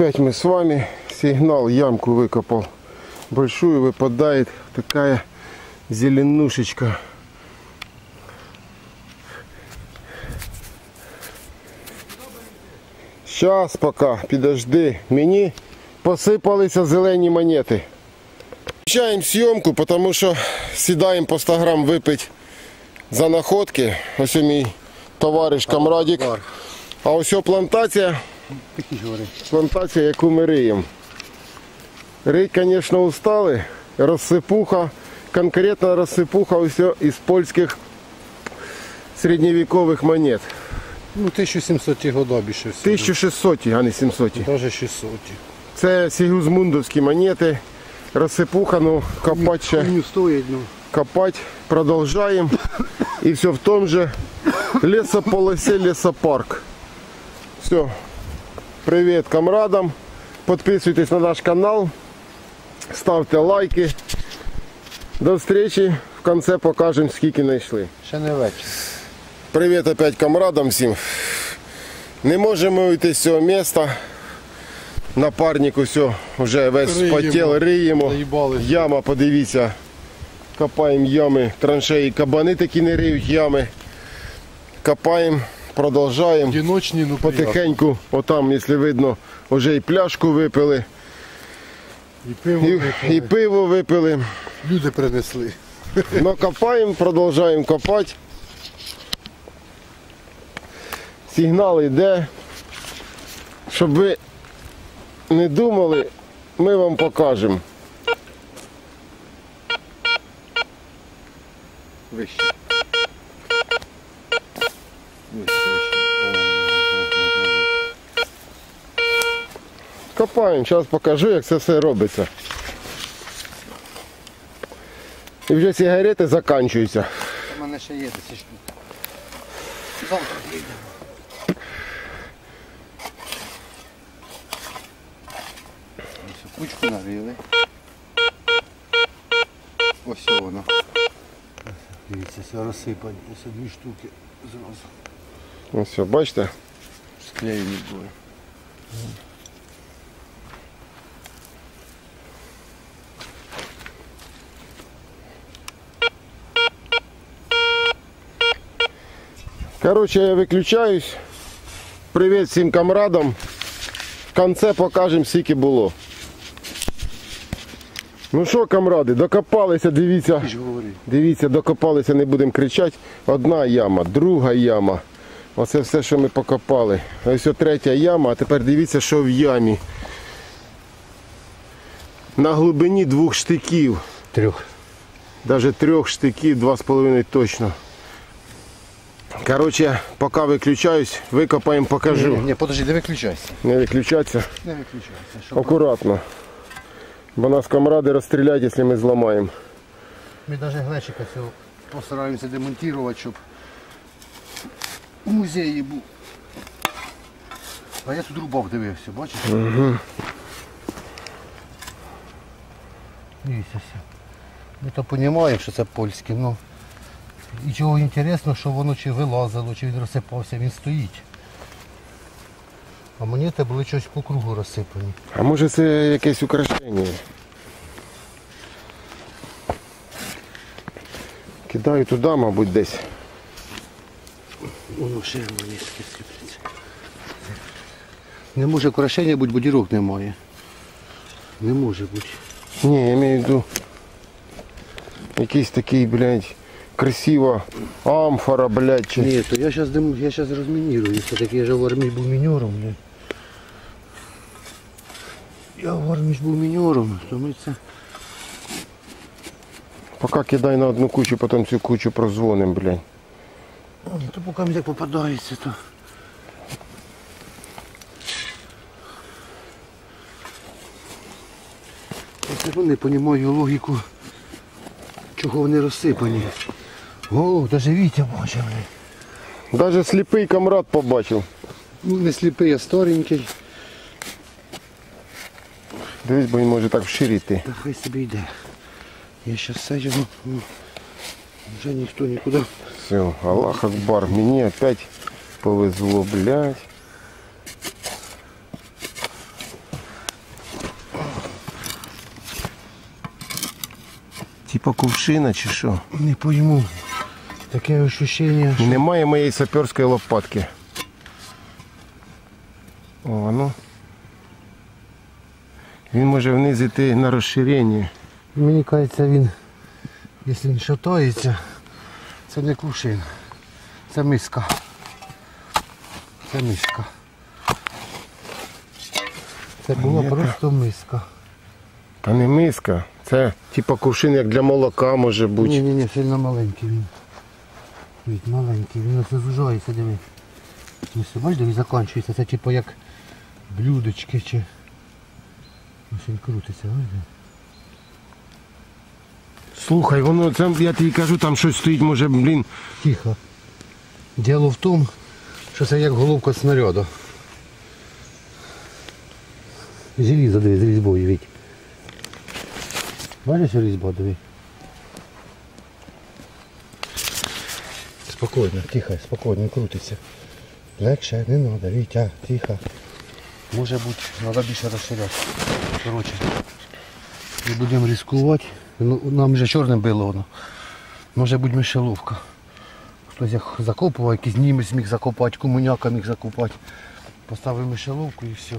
Опять мы с вами. Сигнал, ямку выкопал. Большую выпадает такая зеленушечка. Сейчас пока, підожди. Мені посипалися зелені монети. Включаємо зйомку, тому що сідаємо по 100 грам випити за находки. Ось мій товариш Камрадік. А ось о плантація, плантація, яку ми риємо. Рить, звісно, устали. Розсипуха, конкретно розсипуха ось із польських середньовікових монет. Ну, 1700 года більше всього. 1600, а не 700. Даже 600. Це сігузмундовські монети. Розсипуха, ну копати ще. Не стоїть, ну. копать, продолжаем. И все в том же лесополосе лесопарк. Все. Привет комрадам. Подписывайтесь на наш канал. Ставьте лайки. До встречи. В конце покажем, скільки знайшли. Ще не вечір. Привіт опять комрадам всім. Не можемо уйти з цього міста. Напарник усе вже весь Риємо. спотів, риємо. Яма, подивіться. Копаємо ями, траншеї, кабани такі не риють ями. Копаємо, продовжуємо. Одиночні, ну. Потихеньку, отам, якщо видно, вже і пляшку випили, І пиво і, випили. і пиво випили. Люди принесли. Но копаємо, продовжуємо копати. Сигнал йде. Щоб ви не думали, ми вам покажемо. Вище. Копаємо, зараз покажу, як це все робиться. І вже сигарети закінчуються. У мене ще є 10 штук. Завтра. Ось кучку нарили. Ось воно. Дивіться, все розсипані. Ось дві штуки зразу. Ось все, бачите? Склеєні були. Короче, я виключаюсь. Привіт всім камрадам. В кінці покажемо, скільки було. Ну що, камради, докопалися, дивіться. Дивіться, докопалися, не будемо кричати. Одна яма, друга яма. Оце все, що ми покопали. Ось о третя яма, а тепер дивіться, що в ямі. На глибині двох штиків. Трьох. Навіть трьох штиків, два з половиною точно. Коротше, поки виключаюсь, викопаємо, покажу. Ні, подожди, не виключайся. Не виключатися. Не виключайся. Щоб... Акуратно. Бо нас камради розстріляють, якщо ми зламаємо. Ми навіть глечика цього постараємося демонтувати, щоб у музеї був. А я тут рубав дивився, бачиш? Угу. Дивіться все. Ми то розуміємо, що це польське, ну. І чого інтересно, що воно чи вилазило, чи він розсипався, він стоїть. А монети були щось по кругу розсипані. А може це якесь украшення? Кидаю туди, мабуть, десь. Воно ще монетки сипляться. Не може украшення бути, бо дірок немає. Не може бути. Ні, я маю в виду якийсь такий, блядь, красива амфора, блядь. Чи... Ні, то я зараз я зараз розмінірую. Все-таки я ж в армії був міньором. блін. Я в армії був міньором, то ми це. Поки кидай на одну кучу, потім цю кучу прозвоним, блядь. Ні, то поки мені так попадається, то. Я все не розумію логіку, чого вони розсипані. О, навіть Вітя бачив. Навіть сліпий камрад побачив. Ну, не сліпий, а старенький. Дивись, бо він може так вширити. Та хай собі йде. Я зараз сяду, ну, вже ніхто нікуди. Все, Аллах Акбар, мені опять повезло, блядь. Типа кувшина чи що? Не пойму. Таке ощущение. що... Немає моєї саперської лопатки. О, ну Він може вниз йти на розширення. Мені кажется, він, якщо він шатається це не кувшин. Це миска. Це миска. Це була Яка? просто миска. Та не миска. Це типа кувшин як для молока може бути. Ні, ні, ні, сильно маленький він. Від маленький, він оце зужається, диви. Ось, він закінчується. Це типу як блюдечки чи. Ось він крутиться, бачиш? Слухай, воно це я тобі кажу, там щось стоїть, може, блін. Тихо. Діло в тому, що це як головка снаряду. Желізо диви, з різьбою віть. Бачиш різьба, диви. Спокійно, тихо, спокійно, крутиться. Легше, не треба, Вітя, тихо. Може бути, треба більше розширяти. Коротше. Не будемо ризикувати. Ну, нам вже чорним било воно. Може бути мишеловка. Хтось як закопував, якийсь німець міг закопати, комуняка міг закопати. Поставив мишеловку і все.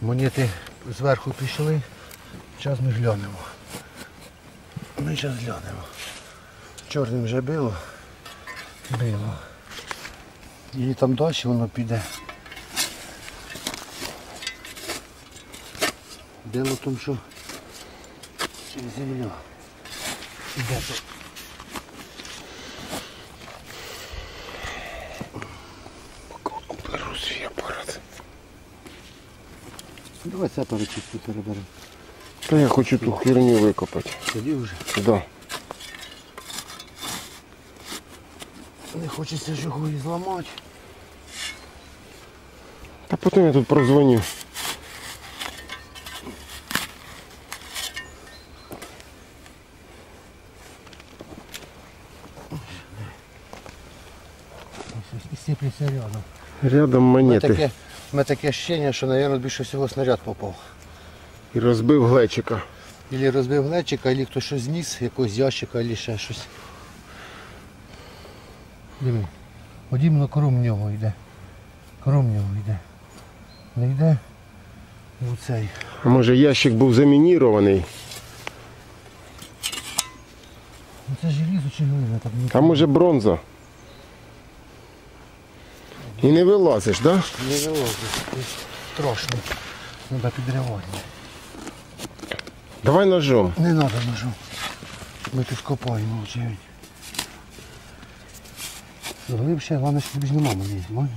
Монети зверху пішли. Зараз ми глянемо. Ми зараз глянемо. Чорним вже било. Било. І там далі воно піде. Дело в тому, що через земля. Іде то. Беру свій апарат. Давай це перечисту переберемо. Та я хочу ту херню викопати. Тоді вже. Да. Не хочеться ж його і зламати. Та потім я тут прозвоню. І рядом. Рядом У мене таке, мене таке ощущення, що, мабуть, більше всього снаряд попав. І розбив глечика. Ілі розбив глечика, або хтось щось зніс, якогось ящика, або ще щось. Диви. Іменно кром нього йде. Кром нього йде. Не йде в цей. А може ящик був замінірований? Ну це желізо чи глина? Так не А може бронза? І не вилазиш, так? Да? Не вилазить. Страшно. Треба підривати. Давай ножом. Не треба ножом. Ми тут копаємо очевидь. Глибше, головне, що тобі ж нема мені. Можна?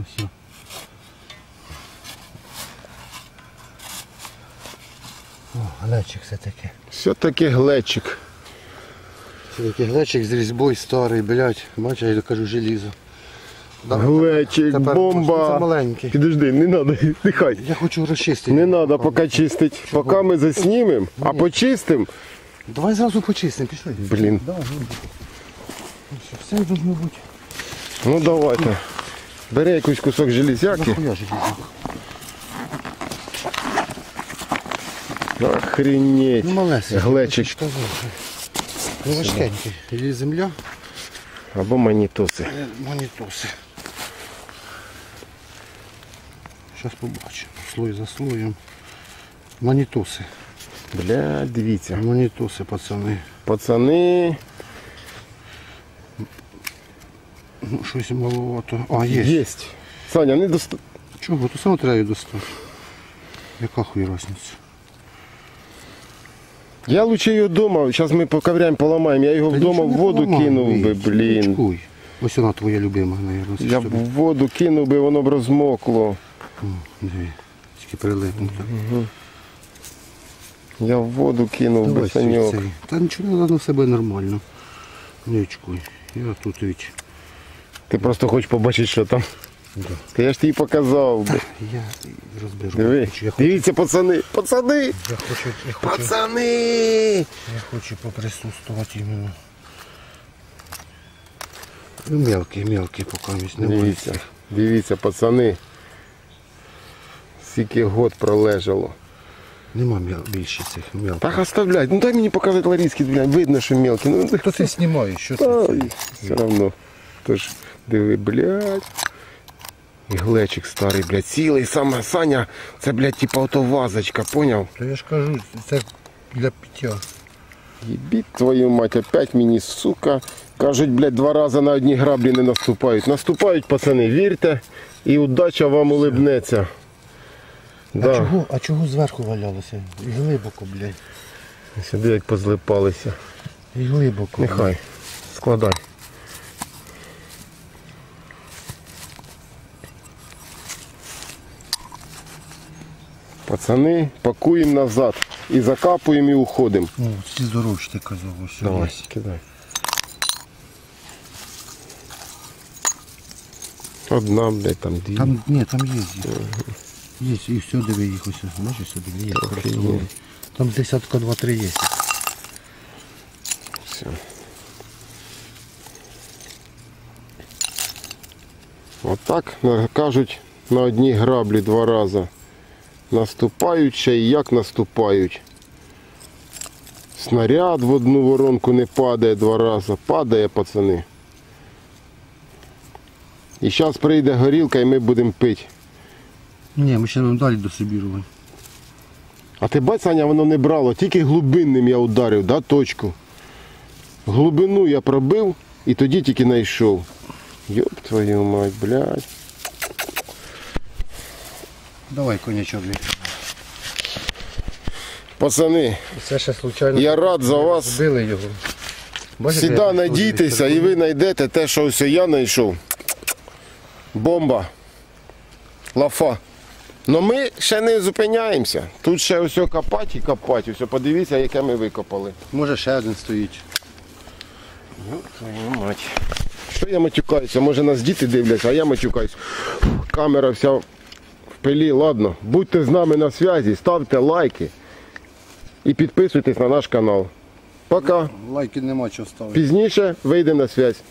Ось. О, глечик все таки. Все-таки глечик. Все таки глечик з різьбою старий, блядь. Бачиш, я кажу желізо. Глечик, тепер бомба. Це маленький. Підожди, не треба, нехай. Я хочу розчистити. Не треба поки чистити. Поки ми заснімемо, а почистимо. Давай зразу почистимо, пішли. Блін. Давай, ну, все, все должно бути. Ну давайте. Бери якийсь кусок железяки. Нахуя Охренеть. Ну малесенький. Глечик. Ну важкенький. Є земля, Або манітоси. є. Зараз побачимо. Слой за слоєм. Монітоси. Бля, дивіться. Монітоси, пацани. Пацани. Ну, щось маловато. А, є. Єсть. Саня, не доста... Чого? То саме треба достати. Яка хуй разниця? Я лучше його вдома, зараз ми поковыряємо, поламаємо. Я його Та вдома нічого в не воду поламаю, кинув би, не блін. очкуй. Ось вона твоя любима, мабуть. Я б в воду кинув би, воно б розмокло. Диви, тільки прилипнуто. Я в воду кинув би Давай саньок. цей. Та нічого не на себе нормально. Не очкуй. Я тут віч. Ти просто хочеш побачити, що там. Да. Я ж тобі показав би. Я розберу. Диви. Я хочу, Дивіться, пацани, пацани! я хочу, я хочу, Пацани! я хочу поприсутствувати іменно. Ну, мелкий, мелкий поки немає. Дивіться, дивіться, пацани. Скільки год пролежало. Нема більше цих мелких. Так оставлять. Ну дай мені показати Ларіски, блядь, видно, що мелкі. Ну, Хто це знімає? Що Та, це? все равно. Тож, диви, блядь. І глечик старий, блядь, цілий, саме Саня, це, блядь, типа ото вазочка, поняв? То я ж кажу, це для пиття. Єбіть твою мать, опять мені, сука. Кажуть, блядь, два рази на одні граблі не наступають. Наступають, пацани, вірте, і удача вам улибнеться. А, Да. чого, а чого зверху валялося? І глибоко, блядь. Сюди як позлипалися. І глибоко. Нехай. Складай. Пацани, пакуємо назад. І закапуємо і уходимо. Ну, ці здоровші ти казав, ось Давай, є. кидай. Одна, блядь, там дві. Там, ні, там є їх. Є, і все, диви їх ось. Бачиш сюди, є. просто є. вони. Там десятка два-три є. Все. Отак на- кажуть на одній граблі два рази. Наступають ще і як наступають. Снаряд в одну воронку не падає два рази. Падає, пацани. І зараз прийде горілка і ми будемо пити. Ні, ми ще будемо далі досибірувати. А ти бать, Саня, воно не брало, тільки глибинним я ударив, да, точку. Глибину я пробив і тоді тільки знайшов. Йоп твою мать, блядь. Давай конячок. мій. Пацани, Це ще случайно. я рад за вас. Збили його. Бачите, Всіда як надійтеся і ви знайдете те, що ось я знайшов. Бомба. Лафа. Но ми ще не зупиняємося. Тут ще ось копати і копати. Ось подивіться, яке ми викопали. Може ще один стоїть. Твою мать. Що я матюкаюся? Може нас діти дивляться, а я матюкаюсь. Камера вся в пилі, ладно. Будьте з нами на зв'язі, ставте лайки і підписуйтесь на наш канал. Пока. Лайки нема чого ставити. Пізніше вийде на зв'язь.